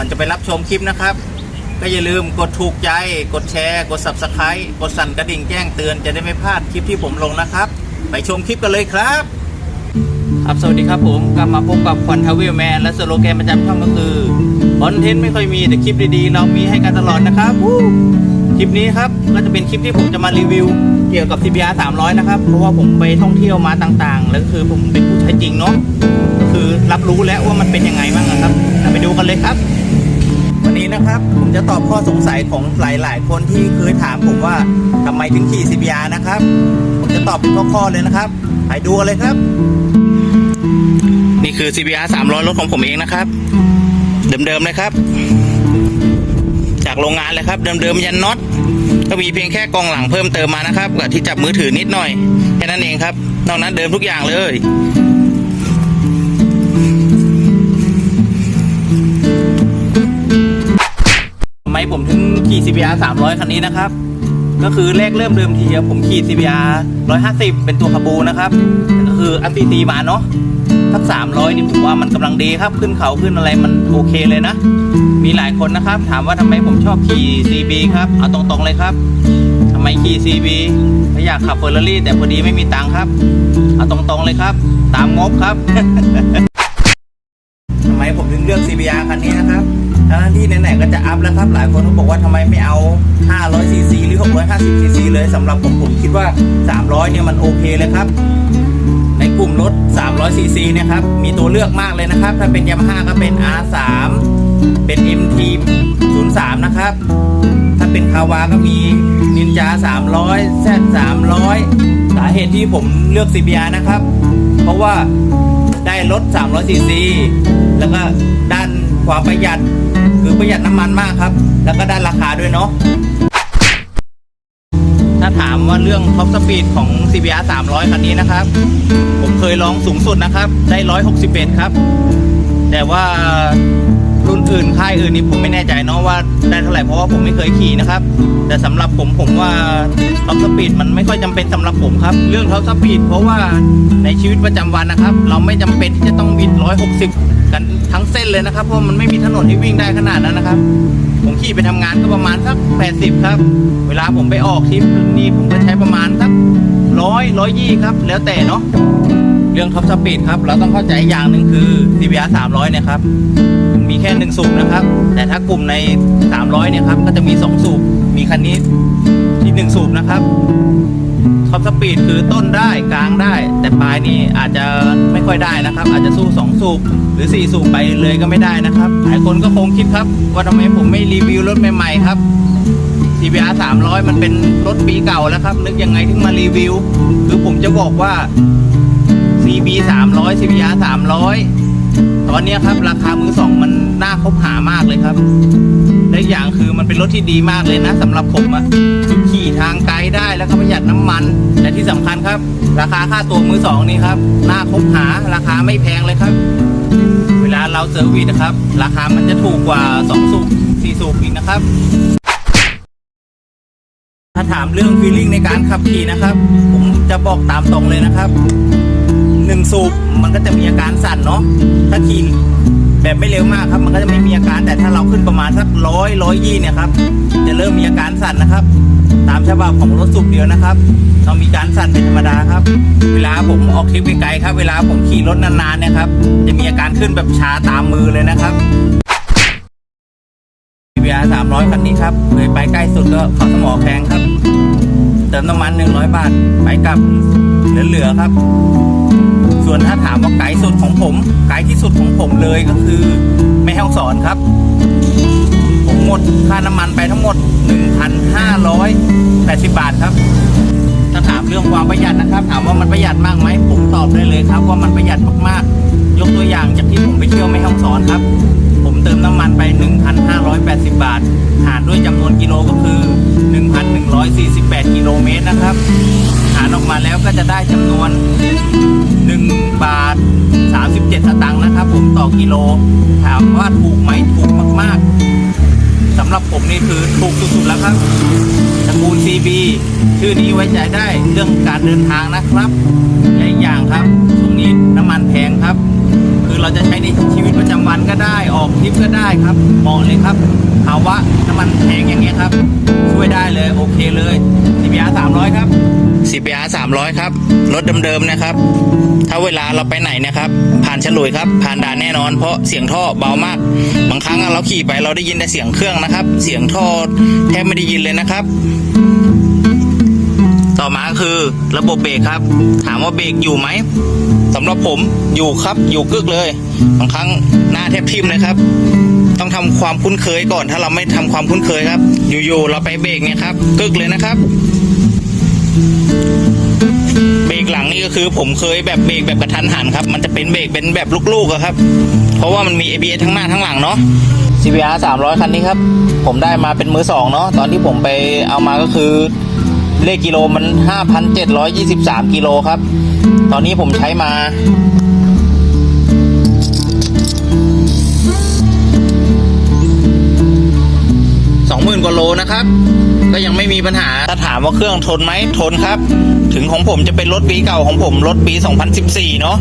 ก่อนจะไปรับชมคลิปนะครับ ก็อย่าลืมกดถูกใจ กดแชร์ กด subscribe กดสั่นกระดิ่งแจ้งเตือนจะได้ไม่พลาดคลิปที่ผมลงนะครับ ไปชมคลิปกันเลยครับ ครับสวัสดีครับผมกลับมาพบกับควันทาวเวลแมนและสโลแกนประจำช่องก็คือคอนเทนต์ไม่ค่อยมีแต่คลิปดีๆ เรามีให้กันตลอดนะครับคลิปนี้ครับก็จะเป็นคลิปที่ผมจะมารีวิวเกี่ยวกับ CBR 300 นะครับ เพราะว่าผมไปท่องเที่ยวมาต่างๆ แล้วคือผมเป็นผู้ใช้จริงเนาะก็คือรับรู้แล้วว่ามันเป็นยังไงบ้างอะครับเราไปดูกันเลยครับ นนี้นะครับ ผมจะตอบข้อสงสัยของหลาย ๆ คนที่เคยถามผมว่าทำไมถึงขี่ CBR นะครับ ผมจะตอบเป็นข้อๆเลยนะครับไปดูกันเลยครับ นี่คือ CBR 300 รถของผมเองนะครับ เดิม ๆ เลยครับ จากโรงงานเลยครับ เดิม ๆ ยันน็อตก็มีเพียงแค่กองหลังเพิ่มเติมมานะครับกับที่จับมือถือนิดหน่อยแค่นั้นเองครับนอกนั้นเดิมทุกอย่างเลย CBR 300 คันนี้นะครับ ก็คือแรกเริ่มเดิมทีผมขี่ CBR 150 เป็นตัวคาบูนะครับก็คืออันตีตีมาเนาะทัก300นี่ผมว่ามันกำลังดีครับ ขึ้นเขาขึ้นอะไรมันโอเคเลยนะ มีหลายคนนะครับ ถามว่าทำไมผมชอบขี่ CB ครับเอาตรงๆเลยครับทำไมขี่ CB ไม่อยากขับเฟอร์รารี่แต่พอดีไม่มีตังค์ครับ เอาตรงๆเลยครับ ตามงบครับทำไมผมถึงเลือก CBR คันนี้นะครับ ทั้งที่ไหนๆก็จะอัพแล้วครับหลายคนก็บอกว่าทำไมไม่เอา 500 cc หรือ 650 cc เลยสำหรับผมผมคิดว่า 300 เนี่ยมันโอเคเลยครับ ในกลุ่มรถ 300 cc เนี่ยครับ มีตัวเลือกมากเลยนะครับ ถ้าเป็น Yamaha ก็เป็น R3 เป็น MT 03 นะครับ ถ้าเป็นคาวาก็มีนินจา 300 Z 300สาเหตุที่ผมเลือก CBR นะครับ เพราะว่าได้รถ300 cc แล้วก็ด้านความประหยัด ประหยัดน้ำมันมากครับ แล้วก็ด้านราคาด้วยเนาะถ้าถามว่าเรื่องท็อปสปีดของ CBR 300 คันนี้นะครับ ผมเคยลองสูงสุดนะครับ ได้ 161 ครับ แต่ว่ารุ่นอื่นค่ายอื่นนี่ผมไม่แน่ใจเนาะว่าได้เท่าไหร่เพราะว่าผมไม่เคยขี่นะครับ แต่สำหรับผมผมว่าท็อปสปีดมันไม่ค่อยจำเป็นสำหรับผมครับ เรื่องท็อปสปีดเพราะว่าในชีวิตประจำวันนะครับ เราไม่จำเป็นที่จะต้องบิด 160 กันทั้งเส้นเลยนะครับ เพราะมันไม่มีถนนให้วิ่งได้ขนาดนั้นนะครับ ผมขี่ไปทำงานก็ประมาณสัก 80 ครับ เวลาผมไปออกทริปนี่ผมก็ใช้ประมาณสักร้อยร้อยยี่ครับ แล้วแต่เนาะเรื่องท็อปสปีดครับเราต้องเข้าใจอย่างหนึ่งคือ CBR 300เนี่ยครับมีแค่หนึ่งสูบนะครับ แต่ถ้ากลุ่มใน 300เนี่ยครับก็จะมี 2 สูบมีคันนี้ที่ 1 สูบนะครับ ท็อปสปีดคือต้นได้กลางได้ แต่ปลายนี่อาจจะไม่ค่อยได้นะครับ อาจจะสู้2สูบหรือ 4 สูบไปเลยก็ไม่ได้นะครับหลายคนก็คงคิดครับ ว่าทำไมผมไม่รีวิวรถใหม่ๆครับ CBR 300 มันเป็นรถปีเก่าแล้วครับ นึกยังไงถึงมารีวิว คือผมจะบอกว่า CB 300 CBR 300 ตอนนี้ครับราคามือสองมันน่าคบหามากเลยครับและอย่างคือมันเป็นรถที่ดีมากเลยนะสำหรับผมอะขี่ทางไกลได้แล้วก็ประหยัดน้ำมัน และที่สำคัญครับ ราคาค่าตัวมือสองนี่ครับน่าคบหาราคาไม่แพงเลยครับ เวลาเราเซอร์วิสนะครับ ราคามันจะถูกกว่า2สูบ4สูบอีกนะครับถ้าถามเรื่องฟีลลิ่งในการขับขี่นะครับ ผมจะบอกตามตรงเลยนะครับ งสูบมันก็จะมีอาการสั่นเนาะถ้าขี่แบบไม่เร็วมากครับ มันก็จะไม่มีอาการแต่ถ้าเราขึ้นประมาณสักร้อยร้อยยี่เนี่ยครับจะเริ่มมีอาการสั่นนะครับ ตามฉบับของรถสูบเดียวนะครับต้องมีการสั่นเป็นธรรมดาครับ เวลาผมออกทริปไกลๆครับ เวลาผมขี่รถนานๆเนี่ยครับ จะมีอาการขึ้นแบบชาตามมือเลยนะครับ CBR 300คันนี้ครับเคยไปใกล้สุดก็เขาสมอแพงครับ เติมน้ำมัน 100 บาท ไปกลับเหลือๆครับ ผมไกลที่สุดของผมเลยก็คือแม่ฮ่องสอนครับ ผมหมดค่าน้ำมันไปทั้งหมด 1,580 บาทครับ ถ้าถามเรื่องความประหยัดนะครับ ถามว่ามันประหยัดมากไหมผมตอบได้เลยครับ ว่ามันประหยัดมากๆ ยกตัวอย่างจากที่ผมไปเที่ยวแม่ฮ่องสอนครับ ผมเติมน้ำมันไป 1,580 บาท หารด้วยจำนวนกิโลก็คือ 1,148 กิโลเมตรนะครับารออกมาแล้วก็จะได้จำนวน 1 บาท 37 สตางค์นะครับ ผมต่อกิโล ถามว่าถูกไหมถูกมาก ๆสำหรับผมนี่คือถูกสุด ๆ แล้วครับตระกูล CB ชื่อนี้ไว้ใจได้เรื่องการเดินทางนะครับและอีกอย่างครับช่วงนี้น้ำมันแพงครับ คือเราจะใช้ในชีวิตประจำวันก็ได้ออกทริปก็ได้ครับเหมาะเลยครับ ภาวะน้ำมันแพงอย่างเงี้ยครับ ช่วยได้เลยโอเคเลย CBR 300 ครับ CBR 300 ครับ รถเดิมๆนะครับ ถ้าเวลาเราไปไหนนะครับ ผ่านฉลุยครับ ผ่านด่านแน่นอน เพราะเสียงท่อเบามาก บางครั้งเราขี่ไปเราได้ยินแต่เสียงเครื่องนะครับ เสียงท่อแทบไม่ได้ยินเลยนะครับต่อมาคือระบบเบรกครับ ถามว่าเบรกอยู่ไหม สำหรับผมอยู่ครับอยู่กึกเลยบางครั้งหน้าแทบทิ่มเลยครับ ต้องทำความคุ้นเคยก่อน ถ้าเราไม่ทำความคุ้นเคยครับ อยู่ๆเราไปเบรกเนี่ยครับกึกเลยนะครับ เบรกหลังนี่ก็คือ ผมเคยแบบเบรกแบบกระทันหันครับ มันจะเป็นเบรกเป็นแบบลูกๆอะครับ เพราะว่ามันมี ABS ทั้งหน้าทั้งหลังเนาะ CBR 300 คันนี้ครับ ผมได้มาเป็นมือสองเนาะตอนที่ผมไปเอามาก็คือ เลขกิโลมัน 5,723 กิโลครับ ตอนนี้ผมใช้มา สองหมื่นกว่าโลนะครับ ก็ยังไม่มีปัญหา ถ้าถามว่าเครื่องทนไหมทนครับ ถึงของผมจะเป็นรถปีเก่าของผมรถปี 2014 เนาะ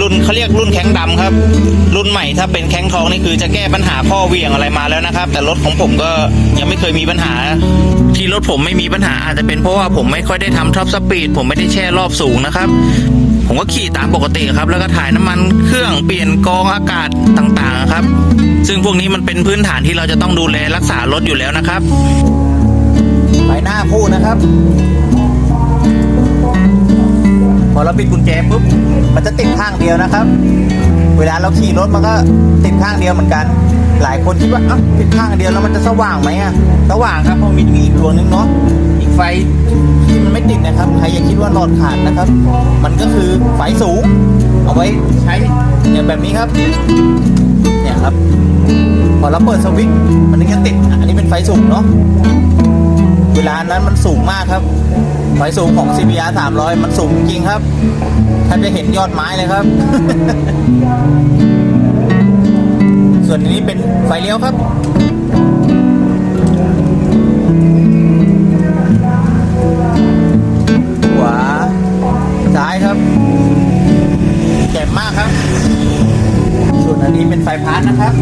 รุ่นเขาเรียกรุ่นแข้งดำครับ รุ่นใหม่ถ้าเป็นแข้งทองนี่คือจะแก้ปัญหาข้อเวียงอะไรมาแล้วนะครับ แต่รถของผมก็ยังไม่เคยมีปัญหา ที่รถผมไม่มีปัญหาอาจจะเป็นเพราะว่าผมไม่ค่อยได้ทำท็อปสปีดผมไม่ได้แช่รอบสูงนะครับ ผมก็ขี่ตามปกติครับ แล้วก็ถ่ายน้ำมันเครื่องเปลี่ยนกรองอากาศต่างๆครับ ซึ่งพวกนี้มันเป็นพื้นฐานที่เราจะต้องดูแลรักษารถอยู่แล้วนะครับไฟหน้าคู่นะครับ พอเราปิดกุญแจปุ๊บมันจะติดข้างเดียวนะครับ เวลาเราขี่รถมันก็ติดข้างเดียวเหมือนกัน หลายคนคิดว่าอะติดข้างเดียวแล้วมันจะสว่างไหมอะสว่างครับเพราะมีมีอีกดวงนึงเนาะอีกไฟที่มันไม่ติดนะครับใครอย่าคิดว่าหลอดขาดนะครับ มันก็คือไฟสูง เอาไว้ใช้เนี่ยแบบนี้ครับเนี่ยครับ พอเราเปิดสวิตช์มันถึงจะติดอันนี้เป็นไฟสูงเนาะเวลานั้นมันสูงมากครับไฟสูงของ CBR 300 มันสูงจริงครับแทบจะเห็นยอดไม้เลยครับ ส่วนนนี้เป็นไฟเลี้ยวครับ ขวา ซ้ายครับแจ่มมากครับ ส่วนอันนี้เป็นไฟพาร์ทนะครับ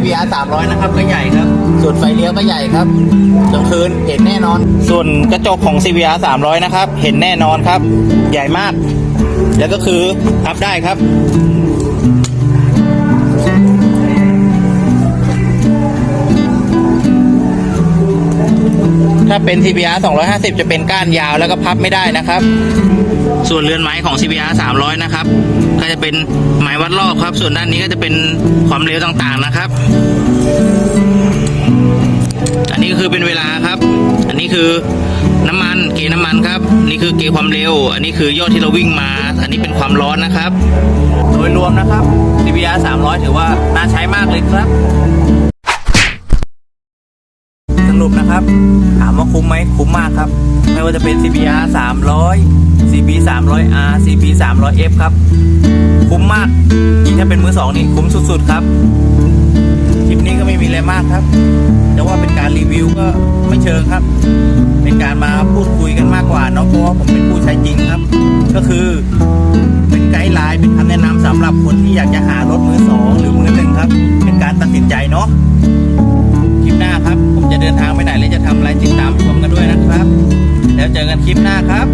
CBR 300 นะครับก็ใหญ่ครับ ส่วนไฟเลี้ยวก็ใหญ่ครับกลางคืนเห็นแน่นอน ส่วนกระจกของ CBR 300 นะครับ เห็นแน่นอนครับ ใหญ่มาก แล้วก็คือพับได้ครับถ้าเป็น CBR 250 จะเป็นก้านยาวแล้วก็พับไม่ได้นะครับ ส่วนเรือนไม้ของ CBR 300 นะครับ ก็จะเป็นไม้วัดรอบครับ ส่วนด้านนี้ก็จะเป็นความเร็วต่างๆนะครับ อันนี้ก็คือเป็นเวลาครับ อันนี้คือน้ำมันเกณฑ์น้ำมันครับ นี่คือเกณฑ์ความเร็ว อันนี้คือยอดที่เราวิ่งมา อันนี้เป็นความร้อนนะครับ โดยรวมนะครับ CBR 300 ถือว่าน่าใช้มากเลยครับ รุปนะครับ ถามว่าคุ้มไหมคุ้มมากครับ ไม่ว่าจะเป็น CBR 300 CB 300R CB 300F ครับ คุ้มมากยิ่งถ้าเป็นมือสองนี่คุ้มสุด ๆ ครับคลิปนี้ก็ไม่มีอะไรมากครับจะว่าเป็นการรีวิวก็ไม่เชิงครับ เป็นการมาพูดคุยกันมากกว่าเนาะเพราะว่าผมเป็นผู้ใช้จริงครับ ก็คือเป็นไกด์ไลน์เป็นคำแนะนำสำหรับคนที่อยากจะหารถมือสองหรือมือหนึ่งครับ เป็นการตัดสินใจเนาะคลิปหน้าครับ เดินทางไปไหนและจะทำอะไรติดตามชมกันด้วยนะครับ แล้วเจอกันคลิปหน้าครับ